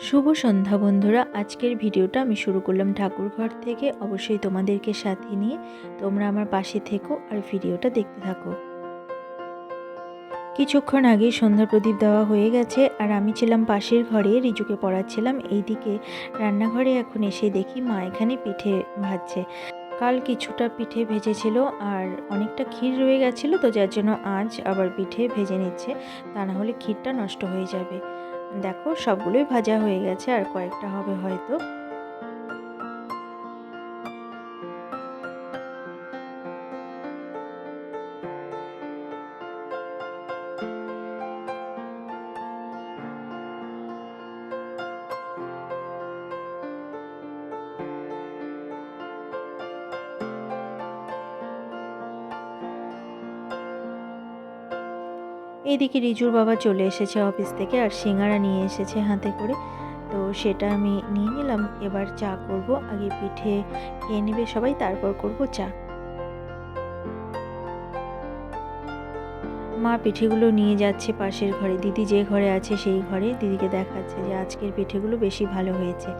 শুভ সন্ধ্যা বন্ধুরা। আজকের ভিডিওটা আমি শুরু করলাম ঠাকুর ঘর থেকে। অবশ্যই তোমাদেরকে সাথে নিয়ে তোমরা আমার পাশে থেকো আর ভিডিওটা দেখতে থাকো। কিছুক্ষণ আগেই সন্ধ্যা প্রদীপ দেওয়া হয়ে গেছে আর আমি ছিলাম পাশের ঘরে, রিজুকে পড়াচ্ছিলাম। এইদিকে রান্নাঘরে এখন এসে দেখি মা এখানে পিঠে ভাজছে। কাল কিছুটা পিঠে ভেজেছিল আর অনেকটা ক্ষীর রয়ে গেছিল তো যার জন্য আজ আবার পিঠে ভেজে নিচ্ছে। তা না হলে ক্ষীরটা নষ্ট হয়ে যাবে। দেখো সবগুলোই ভাজা হয়ে গেছে আর কয়েকটা হবে হয়তো। এইদিকে রিজুর বাবা চলে এসেছে অফিস থেকে আর সিঙ্গারা নিয়ে এসেছে হাতে করে। তো সেটা আমি নিয়ে নিলাম। এবার চা করব, আগে পিঠে খেয়ে নেবে সবাই, তারপর করব চা। মা পিঠেগুলো নিয়ে যাচ্ছে পাশের ঘরে। দিদি যে ঘরে আছে সেই ঘরে। দিদিকে দেখাচ্ছে যে আজকের পিঠেগুলো বেশি ভালো হয়েছে।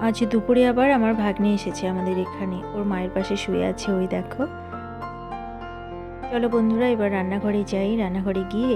আজ দুপুরে আবার আমার ভাগ্নে এসেছে আমাদের এখানে। ওর মায়ের পাশে শুয়ে আছে, ওই দেখো। চলো বন্ধুরা, এবার রান্নাঘরে যাই। রান্নাঘরে গিয়ে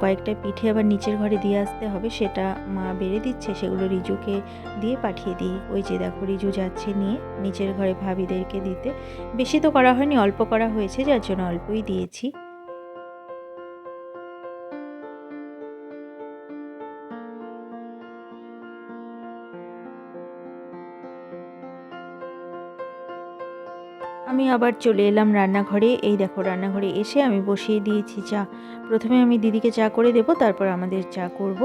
কয়েকটা পিঠে আবার নিচের ঘরে দিয়ে আসতে হবে। সেটা মা বেড়ে দিচ্ছে, সেগুলো রিজুকে দিয়ে পাঠিয়ে দিই। ওই যে দেখো, রিজু যাচ্ছে নিয়ে নিচের ঘরে ভাবিদেরকে দিতে। বেশি তো করা হয়নি, অল্প করা হয়েছে, যার জন্য অল্পই দিয়েছি। আবার চলে এলাম রান্নাঘরে। এই দেখো, রান্নাঘরে এসে আমি বসিয়ে দিয়েছি চা। প্রথমে আমি দিদিকে চা করে দেব, তারপর আমাদের চা করব।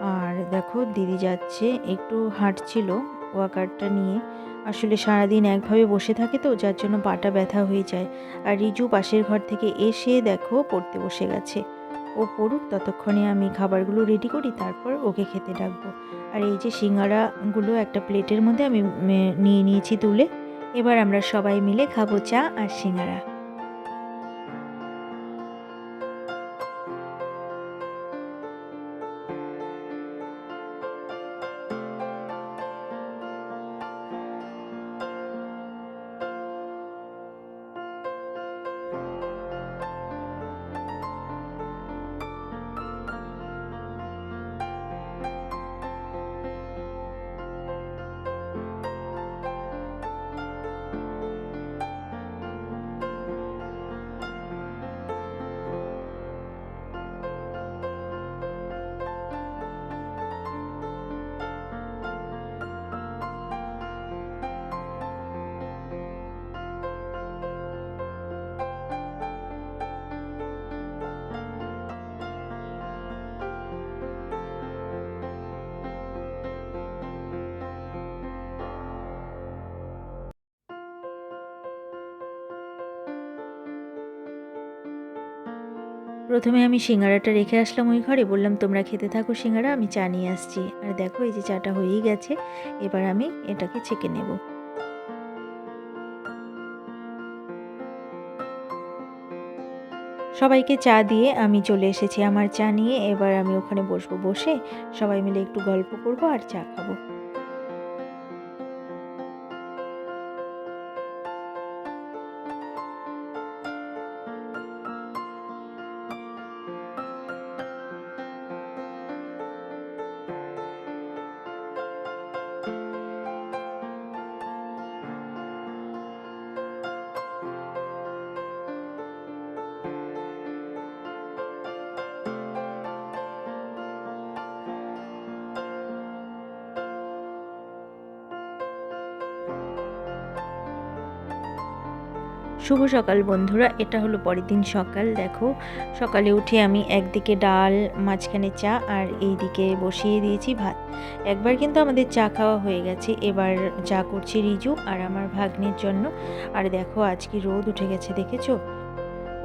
আর দেখো, দিদি যাচ্ছে, একটু হাঁটছিল ওয়াকারটা নিয়ে। আসলে সারাদিন একভাবে বসে থাকে তো, যার জন্য পাটা ব্যথা হয়ে যায়। আর রিজু পাশের ঘর থেকে এসে দেখো, পড়তে বসে গেছে। ও পড়ুক, ততক্ষণে আমি খাবারগুলো রেডি করি, তারপর ওকে খেতে ডাকবো। আর এই যে সিঙ্গারাগুলো একটা প্লেটের মধ্যে আমি নিয়ে নিয়েছি তুলে। এবার আমরা সবাই মিলে খাব চা আর সিঙ্গারা। প্রথমে আমি সিঙ্গারাটা রেখে আসলাম ওই ঘরে, বললাম, তোমরা খেতে থাকো সিঙ্গারা, আমি চা নিয়ে আসছি। আর দেখো, এই যে চাটা হয়েই গেছে, এবার আমি এটাকে ছেঁকে নেব। সবাইকে চা দিয়ে আমি চলে এসেছি আমার চা নিয়ে, এবার আমি ওখানে বসবো, বসে সবাই মিলে একটু গল্প করব আর চা খাব। শুভ সকাল বন্ধুরা, এটা হলো পরের দিন সকাল, দেখো। সকালে উঠে আমি একদিকে ডাল, মাঝখানে চা আর এই দিকে বসিয়ে দিয়েছি ভাত। একবার কিন্তু আমাদের চা খাওয়া হয়ে গেছে, এবার চা করছি রিজু আর আমার ভাগ্নের জন্য। আর দেখো, আজকে রোদ উঠে গেছে, দেখেছ?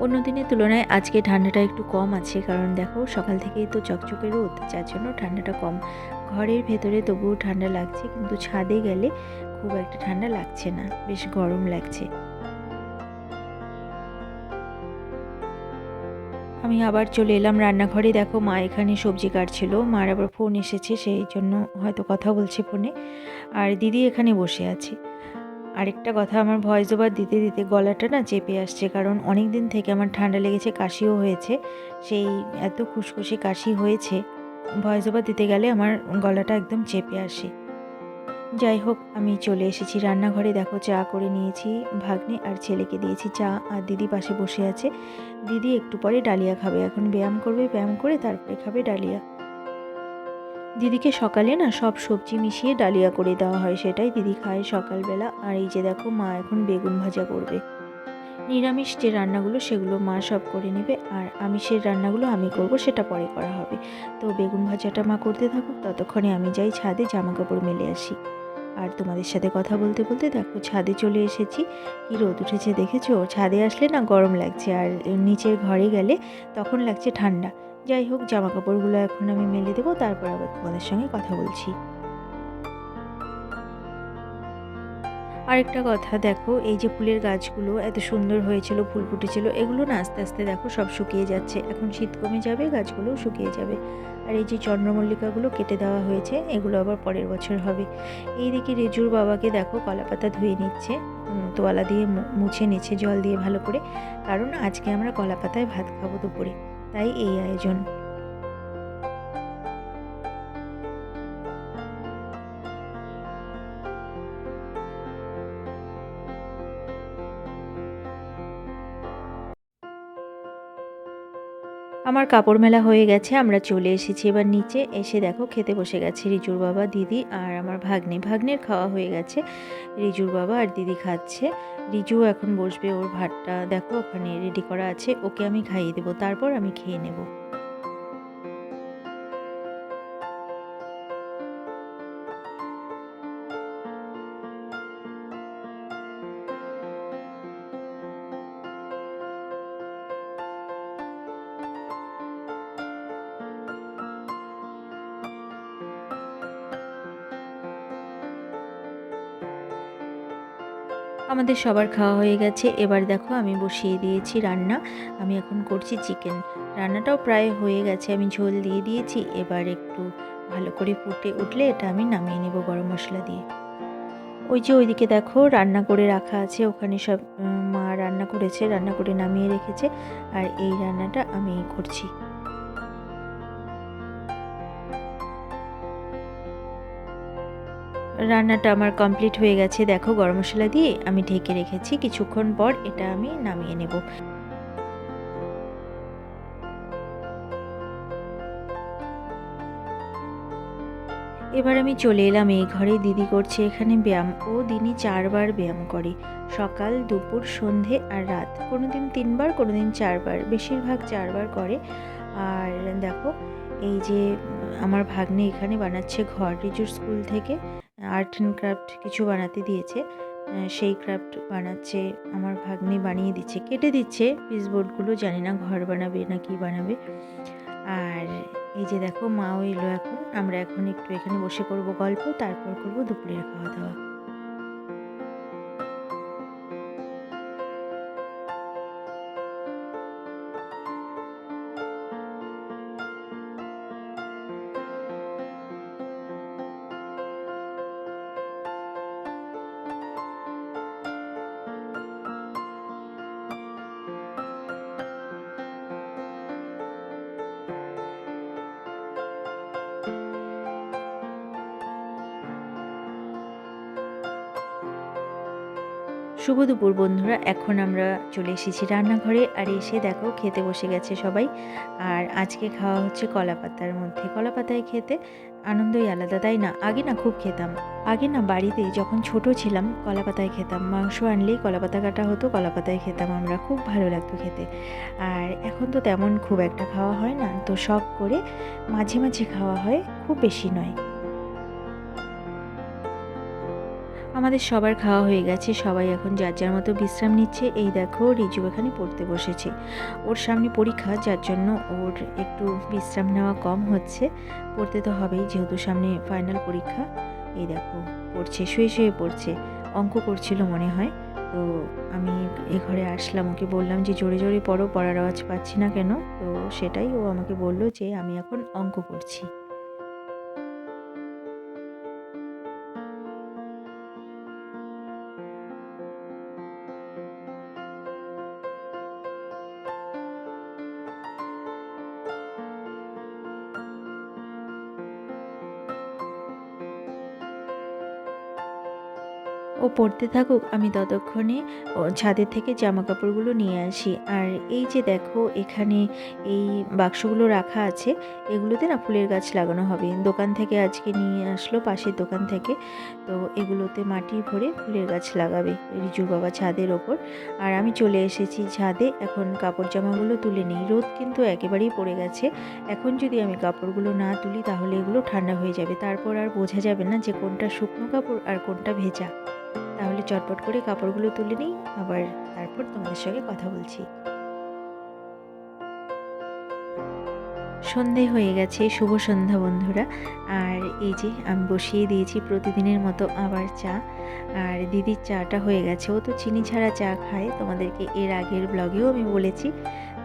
অন্য দিনের তুলনায় আজকে ঠান্ডাটা একটু কম আছে, কারণ দেখো, সকাল থেকেই তো চকচকে রোদ, যার জন্য ঠান্ডাটা কম। ঘরের ভেতরে তবুও ঠান্ডা লাগছে, কিন্তু ছাদে গেলে খুব একটা ঠান্ডা লাগছে না, বেশ গরম লাগছে। আমি আবার চলে এলাম রান্নাঘরে। দেখো মা এখানে সবজি কাটছিল, মার আবার ফোন এসেছে, সেই জন্য হয়তো কথা বলছে ফোনে। আর দিদি এখানে বসে আছে। আরেকটা কথা, আমার ভয়েস ওভার দিতে দিতে গলাটা না চেপে আসছে, কারণ অনেক দিন থেকে আমার ঠান্ডা লেগেছে, কাশিও হয়েছে। সেই এত খুশখুশি কাশি হয়েছে ভয়েস ওভার দিতে গেলে আমার গলাটা একদম চেপে আসে। যাই হোক আমি চলে এসেছি রান্নাঘরে। দেখো, চা করে নিয়েছি ভাগ্নে আর ছেলেকে দিয়েছি চা। আর দিদি পাশে বসে আছে। দিদি একটু পরে ডালিয়া খাবে। এখন ব্যায়াম করবে, ব্যায়াম করে তারপরে খাবে ডালিয়া। দিদিকে সকালে না সব সবজি মিশিয়ে ডালিয়া করে দেওয়া হয়, সেটাই দিদি খায় সকালবেলা। আর এই যে দেখো, মা এখন বেগুন ভাজা করবে। নিরামিষ যে রান্নাগুলো, সেগুলো মা সব করে নেবে। আর আমিষের রান্নাগুলো আমি করব, সেটা পরে করা হবে। তো বেগুন ভাজাটা মা করতে থাকুক। ততক্ষণে আমি যাই ছাদে জামা কাপড় মেলে আসি। আর তোমাদের সাথে কথা বলতে বলতে দেখো ছাদে চলে এসেছি। কি রোদ উঠেছে দেখেছ? ছাদে আসলে না গরম লাগছে আর নিচের ঘরে গেলে তখন লাগছে ঠান্ডা। যাই হোক জামা কাপড়গুলো এখন আমি মেলে দেবো, তারপর আবার তোমাদের সঙ্গে কথা বলছি। আরেকটা কথা দেখো, এই যে ফুলের গাছগুলো এত সুন্দর হয়েছিল, ফুল ফুটেছিল, এগুলো না আস্তে আস্তে দেখো সব শুকিয়ে যাচ্ছে। এখন শীত কমে যাবে, গাছগুলোও শুকিয়ে যাবে। আর এই যে চন্দ্রমল্লিকাগুলো কেটে দেওয়া হয়েছে, এগুলো আবার পরের বছর হবে। এই দিকে রেজুর বাবাকে দেখো কলাপাতা ধুয়ে নিচ্ছে তোয়ালা দিয়ে মুছে নিচ্ছে, জল দিয়ে ভালো করে। কারণ আজকে আমরা কলাপাতায় ভাত খাব দুপুরে, তাই এই আয়োজন। আমার কাপড় মেলা হয়ে গেছে, আমরা চলে এসেছি এবার নিচে। এসে দেখো, খেতে বসে গেছে রিজুর বাবা, দিদি আর আমার ভাগ্নে। ভাগ্নের খাওয়া হয়ে গেছে, রিজুর বাবা আর দিদি খাচ্ছে। রিজু এখন বসবে ওর ভাতটা। দেখো, ওখানে রেডি করা আছে, ওকে আমি খাইয়ে দেবো, তারপর আমি খেয়ে নেব। আমাদের সবার খাওয়া হয়ে গেছে। এবার দেখো আমি বসিয়ে দিয়েছি রান্না। আমি এখন করছি চিকেন। রান্নাটাও প্রায় হয়ে গেছে। আমি ঝোল দিয়ে দিয়েছি। এবার একটু ভালো করে ফুটে উঠলে এটা আমি নামিয়ে নেব গরম মশলা দিয়ে। ওই যে ওইদিকে দেখো রান্না করে রাখা আছে। ওখানে সব মা রান্না করেছে, রান্না করে নামিয়ে রেখেছে। আর এই রান্নাটা আমি করছি। রান্নাটা আমার কমপ্লিট হয়ে গেছে। দেখো গরম মশলা দিয়ে আমি ঢেকে রেখেছি। কিছুক্ষণ পর এটা আমি নামিয়ে নেব। এবার আমি চলে এলাম এই ঘরে। দিদি করছে এখানে ব্যায়াম। ও দিনই চারবার ব্যায়াম করে। সকাল, দুপুর, সন্ধে আর রাত। কোনো দিন তিনবার কোনো দিন চারবার। বেশিরভাগ চারবার করে। আর দেখো, এই যে আমার ভাগ্নে এখানে বানাচ্ছে ঘর, রিজুর স্কুল থেকে। আর্ট অ্যান্ড ক্রাফট কিছু বানাতে দিয়েছে। সেই ক্রাফট বানাচ্ছে, আমার ভাগ্নি বানিয়ে দিচ্ছে, কেটে দিচ্ছে। পিসবোর্ডগুলো জানি না ঘর বানাবে না কি বানাবে। আর এই যে দেখো, মাও এলো এখন। আমরা এখন একটু এখানে বসে করব গল্প, তারপর করব দুপুরের খাওয়া দাওয়া। শুভ দুপুর, বন্ধুরা। এখন আমরা চলে এসেছি রান্নাঘরে। আর এসে দেখো, খেতে বসে গেছে সবাই। আর আজকে খাওয়া হচ্ছে কলা পাতার মধ্যে। কলা পাতায় খেতে আনন্দই আলাদা, তাই না? আগে না খুব খেতাম। আগে না বাড়িতে যখন ছোট ছিলাম কলা পাতায় খেতাম। মাংস আনলেই কলা পাতা কাটা হতো কলা পাতায় খেতাম আমরা। খুব ভালো লাগতো খেতে। আর এখন তো তেমন খুব একটা খাওয়া হয় না। তো শখ করে মাঝে মাঝে খাওয়া হয়। খুব বেশি নয়। আমাদের সবার খাওয়া হয়ে গেছে। সবাই এখন যার যার মতো বিশ্রাম নিচ্ছে। এই দেখো, রিজু এখানে পড়তে বসেছে। ওর সামনে পরীক্ষা, যার জন্য ওর একটু বিশ্রাম নেওয়া কম হচ্ছে। পড়তে তো হবেই, যেহেতু সামনে ফাইনাল পরীক্ষা। এই দেখো, পড়ছে, শুয়ে শুয়ে পড়ছে। অঙ্ক করছিল মনে হয়। তো আমি এ ঘরে আসলাম। ওকে বললাম যে, জোরে জোরে পড়ো, পড়ার আওয়াজ পাচ্ছি না কেন? তো সেটাই ও আমাকে বলল যে, আমি এখন অঙ্ক করছি। পড়তে থাকুক, আমি ততক্ষণে ছাদের থেকে জামা কাপড়গুলো নিয়ে আসি। আর এই যে দেখো, এখানে এই বাক্সগুলো রাখা আছে, এগুলোতে না ফুলের গাছ লাগানো হবে। দোকান থেকে আজকে নিয়ে আসলো, পাশের দোকান থেকে। তো এগুলোতে মাটি ভরে ফুলের গাছ লাগাবে রিজুর বাবা ছাদের ওপর। আর আমি চলে এসেছি ছাদে, এখন কাপড় জামাগুলো তুলে নিই। রোদ কিন্তু একেবারেই পড়ে গেছে। এখন যদি আমি কাপড়গুলো না তুলি, তাহলে এগুলো ঠান্ডা হয়ে যাবে। তারপর আর বোঝা যাবে না যে কোনটা শুকনো কাপড় আর কোনটা ভেজা। তাহলে চটপট করে কাপড়গুলো তুলে নিই, আবার তারপর তোমাদের সঙ্গে কথা বলছি। সন্ধে হয়ে গেছে, শুভ সন্ধ্যা বন্ধুরা। আর এই যে আমি বসিয়ে দিয়েছি প্রতিদিনের মতো আবার চা। আর দিদির চাটা হয়ে গেছে, ও তো চিনি ছাড়া চা খায়। তোমাদেরকে এর আগের ব্লগেও আমি বলেছি।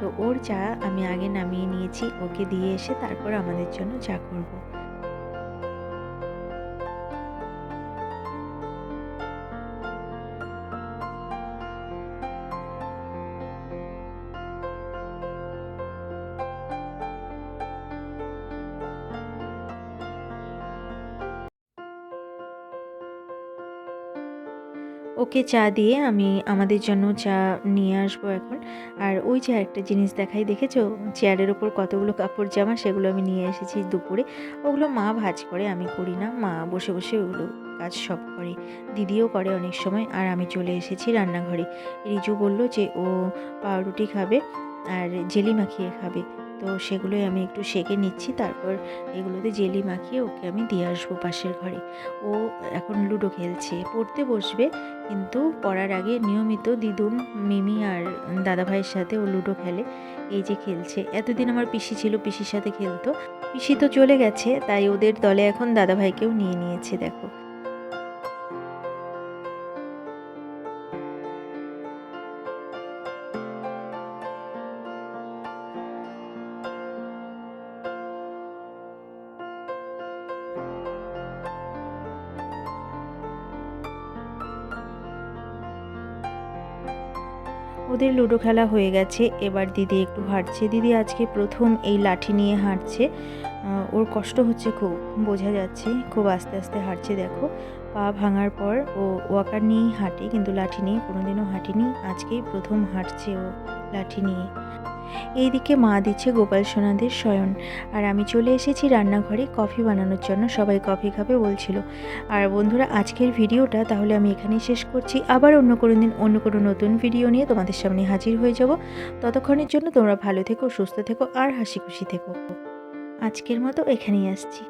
তো ওর চা আমি আগে নামিয়ে নিয়েছি, ওকে দিয়ে এসে তারপর আমাদের জন্য চা করব। ওকে চা দিয়ে আমি আমাদের জন্য চা নিয়ে আসব এখন। আর ওই যে একটা জিনিস দেখাই, দেখেছ? চেয়ারের ওপর কতগুলো কাপড় জামা, সেগুলো আমি নিয়ে এসেছি দুপুরে। ওগুলো মা ভাজ করে, আমি করি না। মা বসে বসে ওগুলো কাজ সব করে। দিদিও করে অনেক সময়। আর আমি চলে এসেছি রান্নাঘরে। রিজু বলল যে, ও পাউরুটি খাবে আর জেলি মাখিয়ে খাবে। তো সেগুলোই আমি একটু সেঁকে নিচ্ছি, তারপর এগুলোতে জেলি মাখিয়ে ওকে আমি দিয়ে আসব পাশের ঘরে। ও এখন লুডো খেলছে, পড়তে বসবে, কিন্তু পড়ার আগে নিয়মিত দিদুন, মিমি আর দাদাভাইয়ের সাথে ও লুডো খেলে। এই যে খেলছে, এতদিন আমার পিসি ছিল, পিসির সাথে খেলতো। পিসি তো চলে গেছে, তাই ওদের দলে এখন দাদাভাইকেও নিয়ে নিয়েছে, দেখো। ওদের লুডো খেলা হয়ে গেছে। এবার দিদি একটু হাঁটছে। দিদি আজকে প্রথম এই লাঠি নিয়ে হাঁটছে। ওর কষ্ট হচ্ছে খুব, বোঝা যাচ্ছে। খুব আস্তে আস্তে হাঁটছে, দেখো। পা ভাঙার পর ও ওয়াকার নিয়েই হাঁটে, কিন্তু লাঠি নিয়ে কোনোদিনও হাঁটেনি। আজকেই প্রথম হাঁটছে ও লাঠি নিয়ে। এইদিকে মা দিচ্ছে গোপাল সোনাদের শয়ন। আর আমি চলে এসেছি রান্নাঘরে কফি বানানোর জন্য। সবাই কফি খাবে বলছিল। আর বন্ধুরা, আজকের ভিডিওটা তাহলে আমি এখানেই শেষ করছি। আবার অন্য কোনো দিন, অন্য কোনো নতুন ভিডিও নিয়ে তোমাদের সামনে হাজির হয়ে যাব। ততক্ষণের জন্য তোমরা ভালো থেকো, সুস্থ থেকো, আর হাসি খুশি থেকো। আজকের মতো এখানেই আসছি।